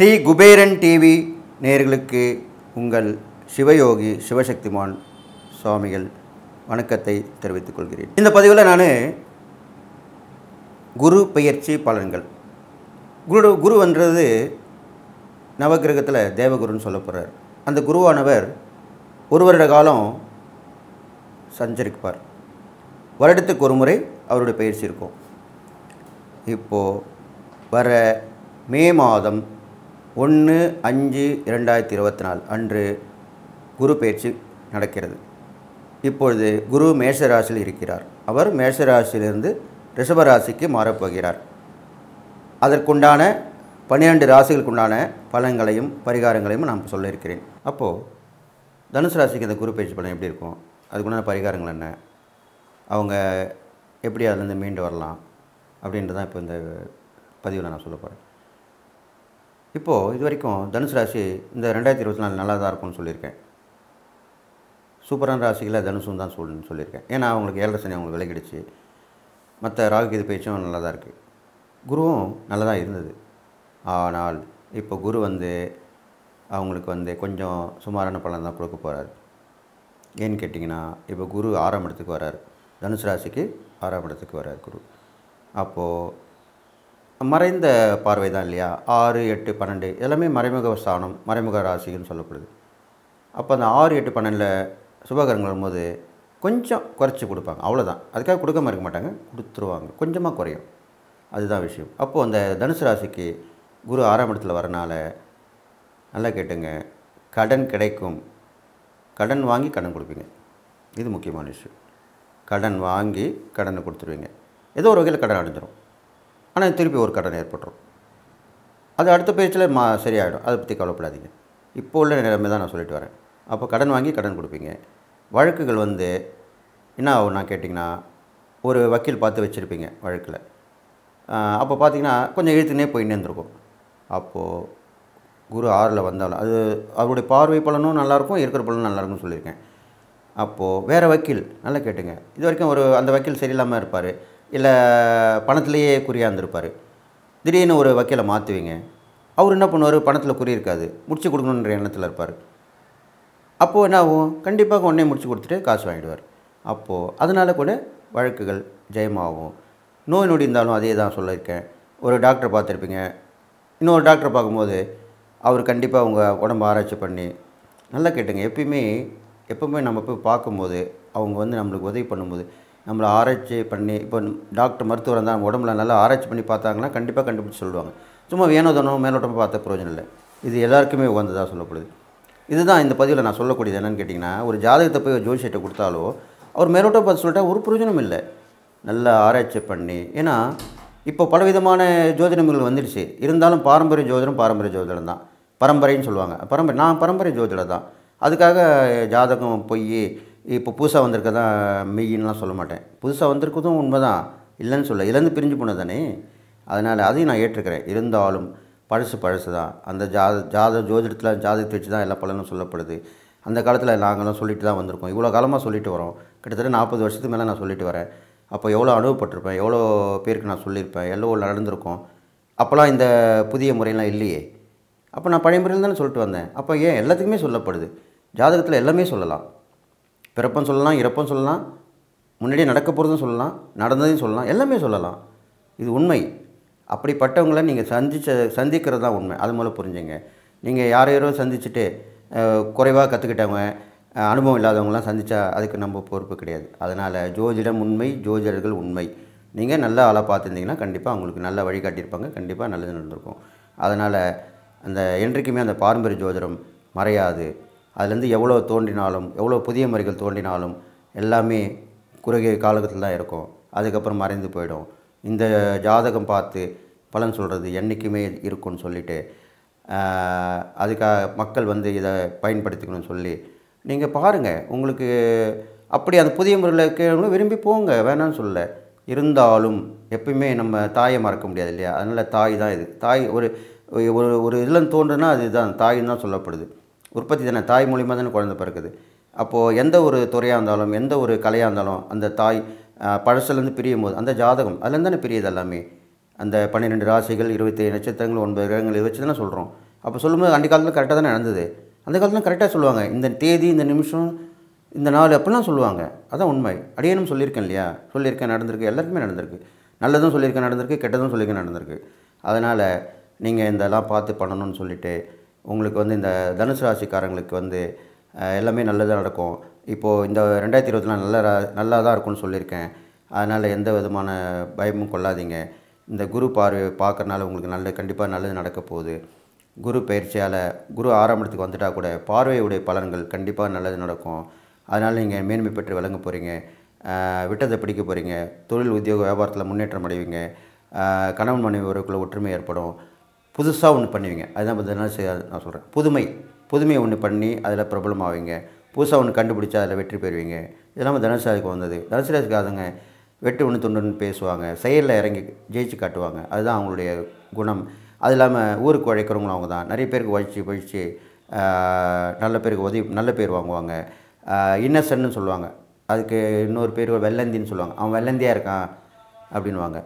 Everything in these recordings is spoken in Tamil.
ஸ்ரீ குபேரன் டிவி நேயர்களுக்கு உங்கள் சிவயோகி சிவசக்திமான் சுவாமிகள் வணக்கத்தை தெரிவித்துக் கொள்கிறேன். இந்த பதிவில் நான் குரு பெயர்ச்சி பலன்கள். குரு குருன்றது நவகிரகத்தில் தேவகுருன்னு சொல்ல போகிறார் அந்த குருவானவர் ஒரு வருட காலம் சஞ்சரிப்பார். வருடத்துக்கு ஒரு முறை அவருடைய பயிற்சி இருக்கும். இப்போது வர மே மாதம் ஒன்று அஞ்சு இரண்டாயிரத்தி இருபத்தி நாலு அன்று குரு பயிற்சி நடக்கிறது. இப்பொழுது குரு மேஷராசியில் இருக்கிறார். அவர் மேஷராசியிலிருந்து ரிஷபராசிக்கு மாறப்போகிறார். அதற்குண்டான பன்னிரெண்டு ராசிகளுக்குண்டான பலன்களையும் பரிகாரங்களையும் நான் சொல்ல இருக்கிறேன் அப்போது தனுசு ராசிக்கு இந்த குரு பயிற்சி பலன் எப்படி இருக்கும்? அதுக்குண்டான பரிகாரங்கள் என்ன? அவங்க எப்படி அதுலேருந்து மீண்டு வரலாம்? அப்படின்றதான் இப்போ இந்த பதிவில் நான் சொல்ல போகிறேன். இப்போது இது வரைக்கும் தனுசு ராசி இந்த ரெண்டாயிரத்தி இருபத்தி நாலு நல்லா தான் இருக்கும்னு சொல்லியிருக்கேன். சூப்பரான ராசிகளை தனுசும் தான் சொல்லணும்னு சொல்லியிருக்கேன். ஏன்னா அவங்களுக்கு ஏழரை சனி அவங்களுக்கு விலகிடுச்சு. மற்ற ராகு ராகுகீது பயிற்சியும் நல்லா தான் இருக்குது குருவும் நல்லா தான் இருந்தது. ஆனால் இப்போ குரு வந்து அவங்களுக்கு வந்து கொஞ்சம் சுமாரான பலன் தான் கொடுக்க போகிறாரு ஏன்னு கேட்டிங்கன்னா இப்போ குரு ஆறாம் இடத்துக்கு வராரு. தனுசு ராசிக்கு ஆறாம் இடத்துக்கு வரார் குரு. அப்போது மறைந்த பார்வை தான் இல்லையா? ஆறு எட்டு பன்னெண்டு எல்லாமே மறைமுக ஸ்தானம் மறைமுக ராசின்னு சொல்லப்படுது. அப்போ அந்த ஆறு எட்டு பன்னெண்டில் சுபகரங்கள் வரும்போது கொஞ்சம் குறைச்சி கொடுப்பாங்க. அவ்வளோதான் அதுக்காக கொடுக்காம இருக்க மாட்டாங்க. கொடுத்துருவாங்க. கொஞ்சமாக குறையும். அதுதான் விஷயம். அப்போது அந்த தனுசு ராசிக்கு குரு ஆறாம் இடத்துல வரனால நல்லா கேட்டுங்க. கடன் கிடைக்கும். கடன் வாங்கி கடன் கொடுப்பீங்க. இது முக்கியமான விஷயம். கடன் வாங்கி கடனை கொடுத்துருவீங்க. ஏதோ ஒரு வகையில் கடன் அடைஞ்சிரும். ஆனால் திருப்பி ஒரு கடன் ஏற்பட்டுரும். அது அடுத்த பேச்சில் மா சரியாயிடும். அதை பற்றி கவலைப்படாதீங்க. இப்போ உள்ள நிலைமை தான் நான் சொல்லிட்டு வரேன். அப்போ கடன் வாங்கி கடன் கொடுப்பீங்க. வழக்குகள் வந்து என்ன ஆகும்னா கேட்டிங்கன்னா ஒரு வக்கீல் பார்த்து வச்சுருப்பீங்க வழக்கில். அப்போ பார்த்தீங்கன்னா கொஞ்சம் இழுத்துனே போய் நின்றுருக்கும். அப்போது குரு ஆறில் வந்தாலும் அது அவருடைய பார்வை பலனும் நல்லாயிருக்கும் இருக்கிற பலனும் நல்லாயிருக்கும்னு சொல்லியிருக்கேன். அப்போது வேறு வக்கீல் நல்லா கேட்டுங்க. இது வரைக்கும் ஒரு அந்த வக்கீல் சரியில்லாமல் இருப்பார். இல்லை பணத்திலேயே குறியாக இருந்திருப்பார் திடீர்னு ஒரு வக்கீலை மாற்றுவீங்க அவர் என்ன பண்ணுவார்? பணத்தில் குறி இருக்காது. முடிச்சு கொடுக்கணுன்ற எண்ணத்தில் இருப்பார். அப்போது என்ன ஆகும்? கண்டிப்பாக உடனே முடிச்சு கொடுத்துட்டு காசு வாங்கிடுவார். அப்போது அதனால் கூட வழக்குகள் ஜெயமாகும். நோய் நொடி இருந்தாலும் அதே தான் சொல்லியிருக்கேன். ஒரு டாக்டரை பார்த்துருப்பீங்க. இன்னொரு டாக்டரை பார்க்கும்போது அவர் கண்டிப்பாக உங்கள் உடம்பு ஆராய்ச்சி பண்ணி நல்லா கேட்டுங்க. எப்பயுமே எப்பவுமே நம்ம போய் பார்க்கும்போது அவங்க வந்து நம்மளுக்கு உதவி பண்ணும்போது நம்மளை ஆராய்ச்சி பண்ணி இப்போ டாக்டர் மருத்துவர் இருந்தால் உடம்புல நல்லா ஆராய்ச்சி பண்ணி பார்த்தாங்கன்னா கண்டிப்பாக கண்டுபிடிச்சி சொல்லுவாங்க. சும்மா வேணோதனோ மேலோட்டமாக பார்த்த பிரயோஜனம் இல்லை. இது எல்லாருக்குமே உகந்ததாக சொல்லப்படுது. இதுதான் இந்த பதிவில் நான் சொல்லக்கூடியது என்னென்னு கேட்டிங்கன்னா ஒரு ஜாதகத்தை போய் ஒரு ஜோதிஷத்தை கொடுத்தாலோ அவர் மேலோட்டம் பார்த்து சொல்லிட்டா ஒரு பிரயோஜனம் இல்லை. நல்லா ஆராய்ச்சி பண்ணி ஏன்னா இப்போ பலவிதமான ஜோதிடங்கள் வந்துடுச்சு. இருந்தாலும் பாரம்பரிய ஜோதிடம் பாரம்பரிய ஜோதிடம் தான். பரம்பரைன்னு சொல்லுவாங்க. பரம்பரை நான் பரம்பரை ஜோதிடம் தான். அதுக்காக ஜாதகம் பொய் இப்போ புதுசாக வந்திருக்க தான் மெய்யின்லாம் சொல்ல மாட்டேன். புதுசாக வந்திருக்கதும் உண்மை தான் இல்லைன்னு சொல்ல இழந்து பிரிஞ்சு போனது தானே அதனால் அதையும் நான் ஏற்றுக்கிறேன். இருந்தாலும் பழசு பழசு தான் அந்த ஜாத ஜாத ஜோதிடத்தில் ஜாதகத்தை வச்சு தான் எல்லா பலனும் சொல்லப்படுது. அந்த காலத்தில் நாங்களும் சொல்லிட்டு தான் வந்திருக்கோம். இவ்வளோ காலமாக சொல்லிட்டு வரோம். கிட்டத்தட்ட நாற்பது வருஷத்துக்கு மேலே நான் சொல்லிட்டு வரேன். அப்போ எவ்வளோ அனுபவப்பட்டிருப்பேன்? எவ்வளோ பேருக்கு நான் சொல்லியிருப்பேன்? எவ்வளோ நடந்திருக்கோம். அப்போல்லாம் இந்த புதிய முறையெல்லாம் இல்லையே. அப்போ நான் பழைய முறையில் தானே சொல்லிட்டு வந்தேன். அப்போ ஏன்? எல்லாத்துக்குமே சொல்லப்படுது. ஜாதகத்தில் எல்லாமே சொல்லலாம். பிறப்பம் சொல்லலாம் இறப்பம் சொல்லலாம் முன்னாடியே நடக்க போகிறதும் சொல்லலாம் நடந்ததையும் சொல்லலாம் எல்லாமே சொல்லலாம். இது உண்மை. அப்படிப்பட்டவங்கள நீங்கள் சந்திச்ச சந்திக்கிறது தான் உண்மை. அது மூலம் புரிஞ்சுங்க. நீங்கள் யார் யாரோ சந்திச்சுட்டு குறைவாக கற்றுக்கிட்டவங்க அனுபவம் இல்லாதவங்களாம் சந்தித்தா அதுக்கு நம்ம பொறுப்பு கிடையாது. அதனால் ஜோதிடம் உண்மை ஜோதிடர்கள் உண்மை. நீங்கள் நல்லா ஆளாக பார்த்துருந்தீங்கன்னா கண்டிப்பாக அவங்களுக்கு நல்ல வழிகாட்டியிருப்பாங்க கண்டிப்பாக நல்லது நடந்திருக்கும். அதனால் அந்த என்றைக்குமே அந்த பாரம்பரிய ஜோதிடம் மறையாது. அதுலேருந்து எவ்வளோ தோன்றினாலும் எவ்வளோ புதிய முறைகள் தோன்றினாலும் எல்லாமே குறுகிய காலகத்தில் தான் இருக்கும். அதுக்கப்புறம் மறைந்து போயிடும். இந்த ஜாதகம் பார்த்து பலன் சொல்கிறது என்றைக்குமே இருக்கும்னு சொல்லிட்டு அதுக்காக மக்கள் வந்து இதை பயன்படுத்திக்கணும்னு சொல்லி நீங்கள் பாருங்கள் உங்களுக்கு அப்படி அந்த புதிய முறையில் இருக்கிறவங்க விரும்பி போங்க. வேணாம்னு சொல்லலை. இருந்தாலும் எப்பயுமே நம்ம தாயை மறக்க முடியாது இல்லையா? அதனால் தாய் தான் இது. தாய் ஒரு ஒரு ஒரு இதில் தோன்றுனா அதுதான். தாயின்னு தான் சொல்லப்படுது. உற்பத்தி தானே தாய் மூலியமாக தானே குழந்தை பிறக்குது. அப்போது எந்த ஒரு துறையாக இருந்தாலும் எந்த ஒரு கலையாக இருந்தாலும் அந்த தாய் பழசுலேருந்து பிரியும் போது அந்த ஜாதகம் அதுலேருந்து தானே பிரியுது எல்லாமே. அந்த பன்னிரெண்டு ராசிகள் இருபத்தேழு நட்சத்திரங்கள் ஒன்பது கிரகங்கள் இதை வச்சு தானே சொல்கிறோம் அப்போ சொல்லும்போது அந்த காலத்தில் கரெக்டாக தானே நடந்தது. அந்த காலத்தில் கரெக்டாக சொல்லுவாங்க. இந்த தேதி இந்த நிமிஷம் இந்த நாள் அப்படிலாம் சொல்லுவாங்க. அதான் உண்மை. அடியனும் சொல்லியிருக்கேன் இல்லையா? சொல்லியிருக்கேன் நடந்திருக்கு. எல்லாருக்குமே நடந்திருக்கு. நல்லதும் சொல்லியிருக்கேன் நடந்திருக்கு கெட்டதும் சொல்லியிருக்கேன் நடந்திருக்கு. அதனால் நீங்கள் இதெல்லாம் பார்த்து பண்ணணும்னு சொல்லிவிட்டு உங்களுக்கு வந்து இந்த தனுசு ராசிக்காரங்களுக்கு வந்து எல்லாமே நல்லதாக நடக்கும். இப்போது இந்த ரெண்டாயிரத்தி இருபத்திலாம் நல்ல நல்லா தான் இருக்கும்னு சொல்லியிருக்கேன். அதனால் எந்த விதமான பயமும் கொள்ளாதீங்க. இந்த குரு பார்வை பார்க்கறனால உங்களுக்கு நல்ல கண்டிப்பாக நல்லது நடக்க போகுது. குரு பயிற்சியால் குரு ஆறாம் இடத்துக்கு வந்துட்டால் கூட பார்வையுடைய பலன்கள் கண்டிப்பாக நல்லது நடக்கும். அதனால் நீங்கள் மேன்மை பெற்று விளங்க போகிறீங்க விட்டதை பிடிக்க போகிறீங்க தொழில் உத்தியோக வியாபாரத்தில் முன்னேற்றம் அடைவீங்க. கணவன் மனைவி உறவுக்குள்ள ஒற்றுமை ஏற்படும். புதுசாக ஒன்று பண்ணுவீங்க. அதுதான் பார்த்தீங்கன்னா செ- நான் சொல்கிறேன் புதுமை. புதுமையை ஒன்று பண்ணி அதில் பிரபலமாவீங்க. புதுசாக ஒன்று கண்டுபிடிச்சா அதில் வெற்றி பெறுவீங்க. இதெல்லாம் தனுசு ராசிக்கு வந்தது. தனுசு அதுங்க வெட்டு ஒன்று துண்டுன்னு பேசுவாங்க. செயலில் இறங்கி ஜெயிச்சு காட்டுவாங்க. அதுதான் அவங்களுடைய குணம். அது இல்லாமல் ஊருக்கு உழைக்கிறவங்களும் அவங்க தான். நிறைய பேருக்கு உழைச்சி பழித்து நல்ல பேருக்கு உதவி நல்ல பேர் வாங்குவாங்க. இன்னசென்ட்னு சொல்லுவாங்க. அதுக்கு இன்னொரு பேர் வெள்ளந்தின்னு சொல்லுவாங்க. அவன் வெள்ளந்தியாக இருக்கான் அப்படின்வாங்க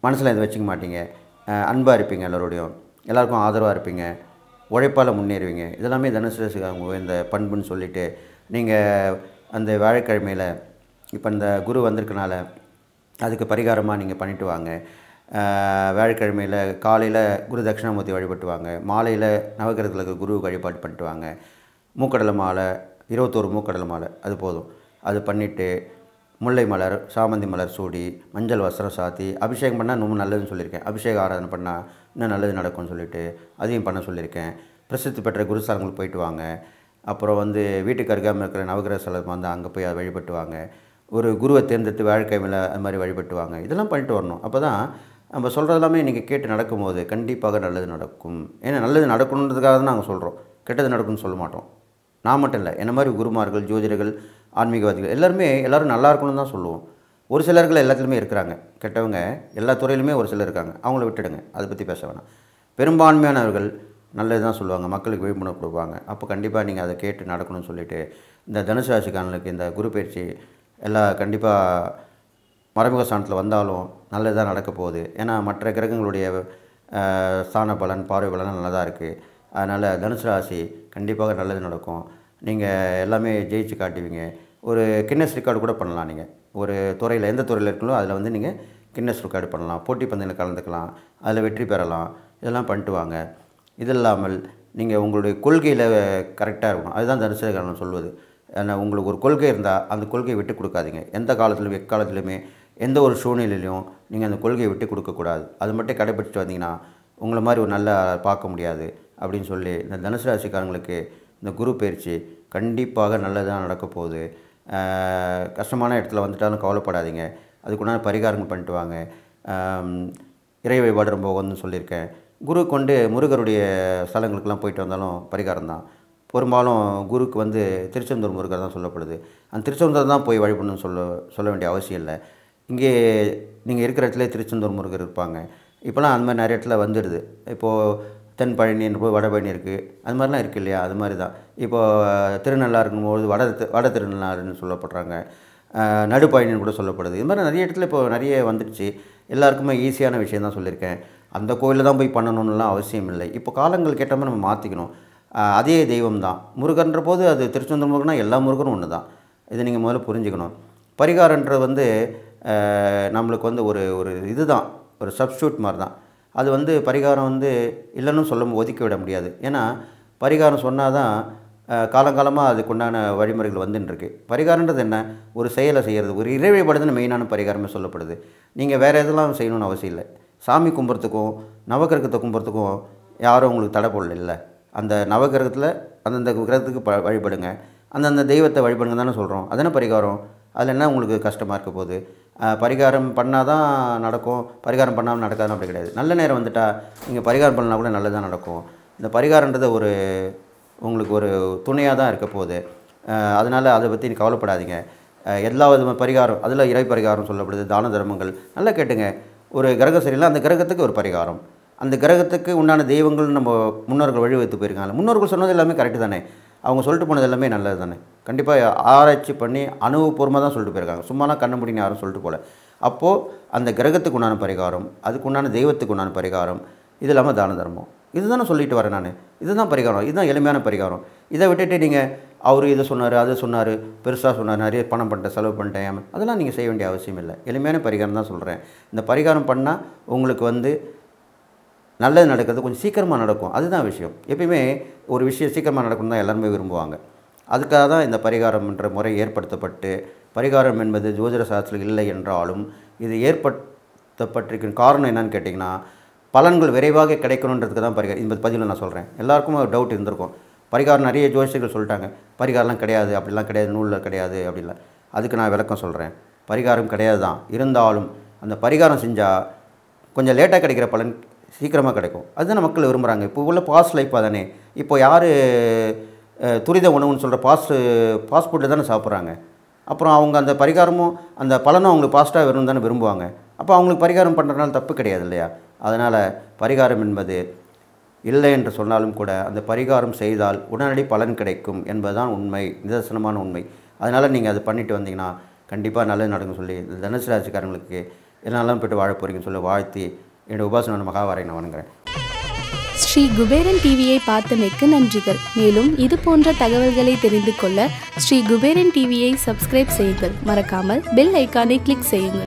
மனசில் இதை வச்சுக்க மாட்டீங்க. அன்பாக இருப்பீங்க எல்லோருடையும். எல்லாருக்கும் ஆதரவாக இருப்பீங்க. உழைப்பால் முன்னேறுவீங்க. இதெல்லாமே தனுசு ராசிக்காரங்க இந்த பண்புன்னு சொல்லிவிட்டு நீங்கள் அந்த வியாழக்கிழமையில் இப்போ இந்த குரு வந்திருக்கனால அதுக்கு பரிகாரமாக நீங்கள் பண்ணிட்டு வாங்க. வியாழக்கிழமையில் காலையில் குரு தட்சிணாமூர்த்தி வழிபட்டு வாங்க. மாலையில் நவகிரகத்தில் இருக்கிற குரு வழிபாடு பண்ணிட்டு வாங்க. மூக்கடலை மாலை இருபத்தோரு மூக்கடலை மாலை அது போதும். அது பண்ணிவிட்டு முல்லை மலர் சாமந்தி மலர் சூடி மஞ்சள் வஸ்திரம் சாத்தி அபிஷேகம் பண்ணால் இன்னும் நல்லதுன்னு சொல்லியிருக்கேன். அபிஷேக ஆராதனை பண்ணால் இன்னும் நல்லது நடக்கும்னு சொல்லிட்டு அதையும் பண்ண சொல்லியிருக்கேன். பிரசித்தி பெற்ற குருஸ்தலங்களுக்கு போயிட்டு வாங்க. அப்புறம் வந்து வீட்டுக்கு அருகாமல் இருக்கிற நவகிரக ஸ்தலம் வந்து அங்கே போய் அதை வழிபட்டு வாங்க. ஒரு குருவை தேர்ந்தெடுத்து வாழ்க்கையில் அது மாதிரி வழிபட்டு வாங்க. இதெல்லாம் பண்ணிட்டு வரணும். அப்போ தான் நம்ம சொல்கிறது எல்லாமே நீங்கள் கேட்டு நடக்கும்போது கண்டிப்பாக நல்லது நடக்கும். ஏன்னா நல்லது நடக்கணுன்றதுக்காக தான் நாங்கள் சொல்கிறோம் கெட்டது நடக்கும்னு சொல்ல மாட்டோம். நான் மட்டும் இல்லை. என்ன மாதிரி குருமார்கள் ஜோதிடர்கள் ஆன்மீகவாதிகள். எல்லாருமே எல்லாரும் நல்லா இருக்கணும்னு தான் சொல்லுவோம். ஒரு சிலர்கள் எல்லாத்துலேயுமே இருக்கிறாங்க. கெட்டவங்க எல்லா துறையிலுமே ஒரு சிலர் இருக்காங்க. அவங்கள விட்டுடுங்க. அதை பற்றி பேச வேணாம். பெரும்பான்மையானவர்கள் நல்லது தான் சொல்லுவாங்க. மக்களுக்கு விழிப்புணர்வு கொடுப்பாங்க. அப்போ கண்டிப்பாக நீங்கள் அதை கேட்டு நடக்கணும்னு சொல்லிவிட்டு இந்த தனுசு ராசிக்காரனுக்கு இந்த குரு பயிற்சி எல்லா கண்டிப்பாக மறைமுக ஸ்தானத்தில் வந்தாலும் நல்லதாக நடக்க போகுது. ஏன்னா மற்ற கிரகங்களுடைய ஸ்தான பலன் பார்வை பலன் நல்லதாக இருக்குது அதனால் தனுசு ராசி கண்டிப்பாக நல்லது நடக்கும். நீங்கள் எல்லாமே ஜெயிச்சு காட்டுவீங்க. ஒரு கின்னஸ் ரெக்கார்டு கூட பண்ணலாம் நீங்கள் ஒரு துறையில் எந்த துறையில் இருக்கீங்களோ அதில் வந்து நீங்கள் கின்னஸ் ரெக்கார்டு பண்ணலாம். போட்டி பந்தயத்தில் கலந்துக்கலாம். அதில் வெற்றி பெறலாம். இதெல்லாம் பண்ணிட்டு வாங்க. இது இல்லாமல் நீங்கள் உங்களுடைய கொள்கையில் கரெக்டாக இருக்கணும். அதுதான் தனுசு சொல்வது. ஏன்னா உங்களுக்கு ஒரு கொள்கை இருந்தால் அந்த கொள்கையை விட்டு கொடுக்காதீங்க. எந்த காலத்திலும் எக்காலத்திலுமே எந்த ஒரு சூழ்நிலையிலையும் நீங்கள் அந்த கொள்கையை விட்டு கொடுக்கக்கூடாது அது மட்டும் கடைபிடிச்சிட்டு வந்தீங்கன்னா உங்களை மாதிரி ஒரு நல்ல பார்க்க முடியாது அப்படின்னு சொல்லி இந்த தனுசு ராசிக்காரங்களுக்கு இந்த குரு பயிற்சி கண்டிப்பாக நல்லதாக நடக்க போகுது. கஷ்டமான இடத்துல வந்துட்டாலும் கவலைப்படாதீங்க. அதுக்குண்டான பரிகாரங்கள் பண்ணிட்டு வாங்க. இறை வழிபாடு ரொம்ப உகந்துன்னு சொல்லியிருக்கேன். குரு கொண்டு முருகருடைய ஸ்தலங்களுக்கெல்லாம் போயிட்டு வந்தாலும் பரிகாரம் தான். பெரும்பாலும் குருக்கு வந்து திருச்செந்தூர் முருகர் தான் சொல்லப்படுது. அந்த திருச்செந்தூர் தான் போய் வழிபடணும்னு சொல்ல சொல்ல வேண்டிய அவசியம் இல்லை. இங்கே நீங்கள் இருக்கிற இடத்துல திருச்செந்தூர் முருகர் இருப்பாங்க. இப்போலாம் அந்த மாதிரி நிறைய இடத்துல வந்துடுது. இப்போது தென் பழனி போய் வடபழனி இருக்குது அது மாதிரிலாம் இருக்குது இல்லையா? அது மாதிரி தான். இப்போது திருநள்ளாறு இருக்கும்போது வட வட திருநள்ளாறுன்னு சொல்லப்படுறாங்க. நடுப்பழனின்னு நடுப்பயணின்னு கூட சொல்லப்படுது. இது மாதிரி நிறைய இடத்துல இப்போ நிறைய வந்துடுச்சு. எல்லாருக்குமே ஈஸியான விஷயம் தான் சொல்லியிருக்கேன். அந்த கோயிலில் தான் போய் பண்ணணுன்னுலாம் அவசியம் இல்லை. இப்போ காலங்கள் கேட்ட மாதிரி நம்ம மாற்றிக்கணும் அதே தெய்வம் தான். முருகன்ற போது அது திருச்செந்தூர் முருகனா எல்லா முருகனும் ஒன்று தான். இதை நீங்கள் முதல்ல புரிஞ்சுக்கணும். பரிகாரன்றது வந்து நம்மளுக்கு வந்து ஒரு ஒரு இதுதான் ஒரு சப்ஸ்டியூட் மாதிரி தான். அது வந்து பரிகாரம் வந்து இல்லைன்னு சொல்ல ஒதுக்கி விட முடியாது. ஏன்னா பரிகாரம் சொன்னால் தான் காலங்காலமாக அதுக்குண்டான வழிமுறைகள் வந்துட்டுருக்கு பரிகாரன்றது என்ன? ஒரு செயலை செய்கிறது ஒரு இறை மெயினான பரிகாரமே சொல்லப்படுது. நீங்கள் வேறு எதெல்லாம் செய்யணும்னு அவசியம் இல்லை. சாமி கும்புறத்துக்கும் நவக்கிரகத்தை கும்புறத்துக்கும் யாரும் உங்களுக்கு தடை போடல இல்லை. அந்த நவகிரகத்தில் அந்தந்த கிரகத்துக்கு ப வழிபடுங்க. அந்தந்த தெய்வத்தை வழிபடுங்க தானே சொல்கிறோம் அதானே பரிகாரம்? அதில் என்ன உங்களுக்கு கஷ்டமாக இருக்க போகுது? பரிகாரம் பண்ணால் தான் நடக்கும். பரிகாரம் பண்ணாமல் நடக்காதுன்னு அப்படி கிடையாது. நல்ல நேரம் வந்துட்டால் நீங்கள் பரிகாரம் பண்ணால் கூட நல்லதாக நடக்கும். இந்த பரிகாரன்றது ஒரு உங்களுக்கு ஒரு துணையாக தான் இருக்க போகுது. அதனால் அதை பற்றி கவலைப்படாதீங்க. எல்லா விதமான பரிகாரம் அதில் இறை பரிகாரம் சொல்லப்படுது தான தர்மங்கள். நல்லா கேட்டுங்க. ஒரு கிரகம் சரியில்லை அந்த கிரகத்துக்கு ஒரு பரிகாரம். அந்த கிரகத்துக்கு உண்டான தெய்வங்கள் நம்ம முன்னோர்கள் வழி வைத்து போயிருக்காங்க. முன்னோர்கள் சொன்னது எல்லாமே கரெக்டு தானே. அவங்க சொல்லிட்டு போனது எல்லாமே நல்லது தானே. கண்டிப்பாக ஆராய்ச்சி பண்ணி அனுபவபூர்வமாக தான் சொல்லிட்டு போயிருக்காங்க. சும்மாலாம் கண்ண முடின்னு யாரும் சொல்லிட்டு போகல. அப்போது அந்த கிரகத்துக்கு உண்டான பரிகாரம் அதுக்கு உண்டான தெய்வத்துக்கு உண்டான பரிகாரம் இது இல்லாமல் தான தர்மம். இதுதானே சொல்லிட்டு வரேன் நான். இதுதான் பரிகாரம். இதுதான் எளிமையான பரிகாரம். இதை விட்டுட்டு நீங்கள் அவர் இதை சொன்னார் அதை சொன்னார் பெருசாக சொன்னார் நிறைய பணம் பண்ணிட்டேன் செலவு பண்ணிட்டேன் அதெல்லாம் நீங்கள் செய்ய வேண்டிய அவசியம் இல்லை. எளிமையான பரிகாரம் தான் சொல்கிறேன் இந்த பரிகாரம் பண்ணால் உங்களுக்கு வந்து நல்லது நடக்கிறது கொஞ்சம் சீக்கிரமாக நடக்கும். அதுதான் விஷயம். எப்பயுமே ஒரு விஷயம் சீக்கிரமாக நடக்கணும் தான் எல்லாருமே விரும்புவாங்க. அதுக்காக தான் இந்த பரிகாரம் என்ற முறை ஏற்படுத்தப்பட்டு பரிகாரம் என்பது ஜோதிட சாஸ்திரத்தில் இல்லை என்றாலும் இது ஏற்படுத்தப்பட்டிருக்கும் காரணம் என்னன்னு கேட்டிங்கன்னா பலன்கள் விரைவாக கிடைக்கணுன்றதுக்கு தான் பரிகாரம். இந்த பதிவில் நான் சொல்கிறேன் எல்லாருக்கும் ஒரு டவுட் இருந்திருக்கும். பரிகாரம் நிறைய ஜோசியர்கள் சொல்லிட்டாங்க. பரிகாரம்லாம் கிடையாது அப்படிலாம் கிடையாது நூலில் கிடையாது அப்படிலாம் அதுக்கு நான் விளக்கம் சொல்கிறேன் பரிகாரம் கிடையாது தான். இருந்தாலும் அந்த பரிகாரம் செஞ்சால் கொஞ்சம் லேட்டாக கிடைக்கிற பலன் சீக்கிரமாக கிடைக்கும். அதுதான் மக்கள் விரும்புகிறாங்க இப்போ உள்ள பாஸ்ட் லைஃப் தானே. இப்போ யார் துரித உணவுன்னு சொல்கிற பாஸ்ட் ஃபாஸ்ட் ஃபுட்டில் தானே சாப்பிட்றாங்க. அப்புறம் அவங்க அந்த பரிகாரமும் அந்த பலனும் அவங்களுக்கு பாஸ்ட்டாக வேணும் தானே விரும்புவாங்க. அப்போ அவங்களுக்கு பரிகாரம் பண்ணுறதுனால தப்பு கிடையாது இல்லையா? அதனால் பரிகாரம் என்பது இல்லை என்று சொன்னாலும் கூட அந்த பரிகாரம் செய்தால் உடனடி பலன் கிடைக்கும் என்பதுதான் உண்மை நிதர்சனமான உண்மை. அதனால் நீங்கள் அதை பண்ணிட்டு வந்தீங்கன்னா கண்டிப்பாக நல்லது நடக்கும் சொல்லி இந்த தனுசு ராசிக்காரங்களுக்கு என்னெல்லாம் போய்ட்டு வாழ போகிறீங்கன்னு சொல்லி வாழ்த்தி என்னுடைய உபாசன மகாவாரை நான் வணங்குறேன் ஸ்ரீ குபேரன் டிவியை பார்த்தமைக்கு நன்றிகள். மேலும் இது போன்ற தகவல்களை தெரிந்து கொள்ள ஸ்ரீ குபேரன் டிவியை சப்ஸ்கிரைப் செய்யுங்கள். மறக்காமல் பெல் ஐக்கானை கிளிக் செய்யுங்கள்.